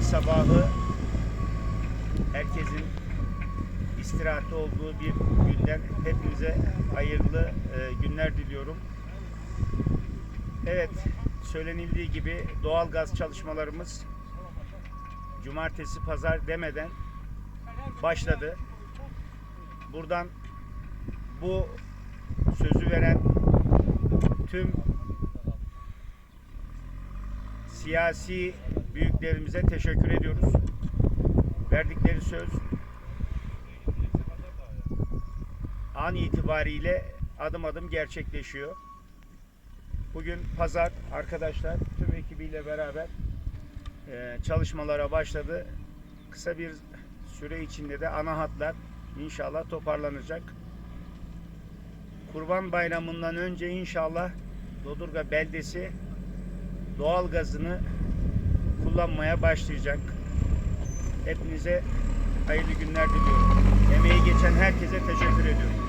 sabahı herkesin istirahatte olduğu bir günden hepinize hayırlı e, günler diliyorum. Evet, söylenildiği gibi doğal gaz çalışmalarımız cumartesi pazar demeden başladı. Buradan bu sözü veren tüm siyasi büyüklerimize teşekkür ediyoruz. Verdikleri söz an itibariyle adım adım gerçekleşiyor. Bugün pazar arkadaşlar tüm ekibiyle beraber e, çalışmalara başladı. Kısa bir süre içinde de ana hatlar inşallah toparlanacak. Kurban Bayramı'ndan önce inşallah Dodurga beldesi doğal gazını kullanmaya başlayacak. Hepinize hayırlı günler diliyorum. Emeği geçen herkese teşekkür ediyorum.